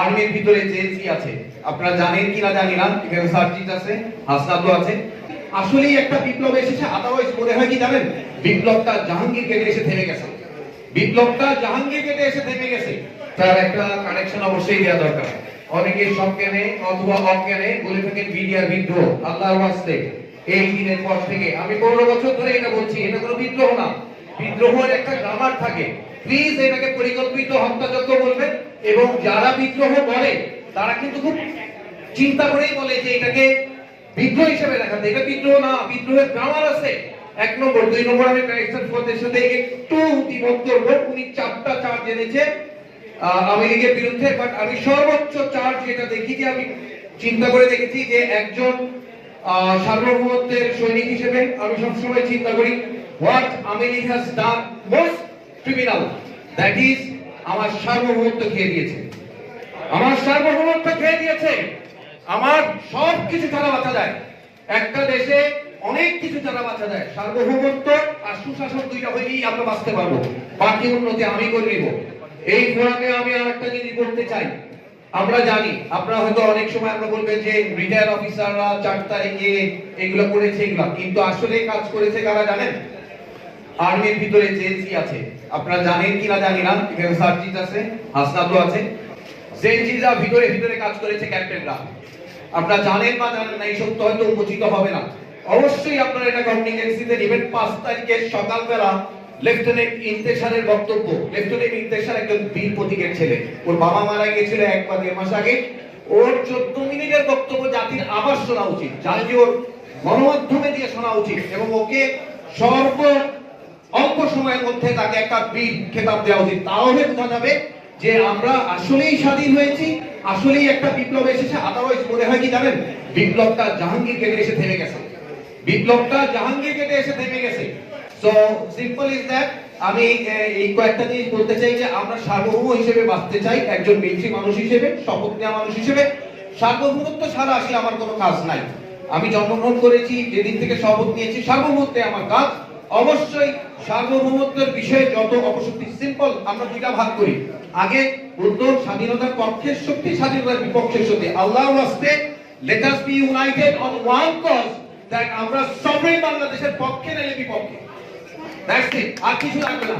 আর্মির ভিতরে জেএনসি আছে, আপনারা জানেন কিনা জানি না, এখানে সার্জিত আছে, হাসনাতও আছে। আসলেই একটা বিপ্লব এসেছে আদারওয়াইজ মনে হয় কি জানেন? বিপ্লবটা জাহাঙ্গীর গেটে এসে থেমে গেছে। বিপ্লবটা জাহাঙ্গীর গেটে এসে থেমে গেছে। তার একটা কানেকশন অবশ্যই দেওয়া দরকার। অনেকে সজ্ঞানে অথবা অজ্ঞানে বলে থাকেন বিডিআর বিদ্রোহ, আল্লাহর ওয়াস্তে। এই দিনের পর থেকে, আমি পনেরো বছর ধরে এটা বলছি, এটা কোনো বিদ্রোহ না। বিদ্রোহের একটা গ্রামার থাকে। প্লিজ এটাকে পরিকল্পিত হত্যাযজ্ঞ বলবেন। এবং যারা বিদ্রোহ বলে তারা কিন্তু খুব চিন্তা করেই বলে যে এটাকে বিদ্রোহ হিসেবে দেখাতে। এটা বিদ্রোহ না, বিদ্রোহের গ্রামার আছে। এক নম্বর। দুই নম্বর, আমি প্যারিসের ফোর্সের সাথে একটু দ্বিমত উনি চারটা চার্জ এনেছে লীগের বিরুদ্ধে বাট আমি সর্বোচ্চ চার্জ যেটা দেখি যে আমি চিন্তা করে দেখেছি যে একজন সার্বভৌমত্বের সৈনিক হিসেবে আমি সবসময় চিন্তা করি what League done most criminal that is আমার সার্বভৌমত্ব খেয়ে দিয়েছে। আমার সার্বভৌমত্ব খেয়ে দিয়েছে। আমার সব কিছু ছাড়া বাঁচা যায় একটা দেশে অনেক কিছু ছাড়া বাঁচা যায় সার্বভৌমত্ব আর সুশাসন দুইটা হইলেই আমরা বাঁচতে পারব। বাকি উন্নতি আমি করে নিব। এই ফোরামে আমি আর একটা জিনিস বলতে চাই। আমরা জানি, আপনারা হয়তো অনেক সময় আমরা বলবেন যে রিটায়ার অফিসাররা চার তারিখে এগুলো করেছে এগুলা। কিন্তু আসলে কাজ করেছে কারা জানেন? আর্মির ভিতরে জেএনসি আছে। আপনারা জানেন কিনা জানি না, এখানে সার্জিত আছে হাসনাতও আছে। জেএনসিরা ভিতরে ভিতরে কাজ করেছে ক্যাপ্টেনরা। আপনারা জানেন বা জানেন না, এই সত্য হয়তো উন্মোচিত হবে না। অবশ্যই আপনারা এটা কমিউনিকেন্সিতে নেবেন। পাঁচ তারিখের সকালবেলা লেফটেন্যান্ট ইন্তেশারের বক্তব্য। লেফটেন্যান্ট ইন্তেশার একজন বীর প্রতীকের ছেলে। ওর বাবা মারা গিয়েছিল এক বা দেড় মাস আগে। ওর চোদ্দ মিনিটের বক্তব্য জাতির আবার শোনা উচিত। জাতি গণমাধ্যমে দিয়ে শোনা উচিত। এবং ওকে সর্ব অল্প সময়ের মধ্যে তাকে একটা বীর খেতাব দেওয়া উচিত। তাহলে বোঝা যাবে যে আমরা আসলেই স্বাধীন হয়েছি, আসলেই একটা বিপ্লব এসেছে। আদারওয়াইজ মনে হয় কি জানেন? বিপ্লবটা জাহাঙ্গীর কেটে এসে থেমে গেছে। বিপ্লবটা জাহাঙ্গীর কেটে এসে থেমে গেছে। সো সিম্পল ইজ দ্যাট আমি এই কয়েকটা জিনিস বলতে চাই যে আমরা সার্বভৌম হিসেবে বাঁচতে চাই, একজন মিলিটারি মানুষ হিসেবে, শপথ নেওয়া মানুষ হিসেবে। সার্বভৌমত্ব ছাড়া আসলে আমার কোনো কাজ নাই। আমি জন্মগ্রহণ করেছি, যেদিন থেকে শপথ নিয়েছি, সার্বভৌমত্বে আমার কাজ অবশ্যই সার্বভৌমত্বের বিষয়ে যত অপশক্তি সিম্পল আমরা দুইটা ভাগ করি। আগে উদ্যোগ স্বাধীনতার পক্ষের শক্তি, স্বাধীনতার বিপক্ষের শক্তি। আল্লাহ আসতে let us be united on one cause that আমরা সবাই বাংলাদেশের পক্ষে নাইলে বিপক্ষে। দ্যাটস ইট আর কিছু লাগবে না।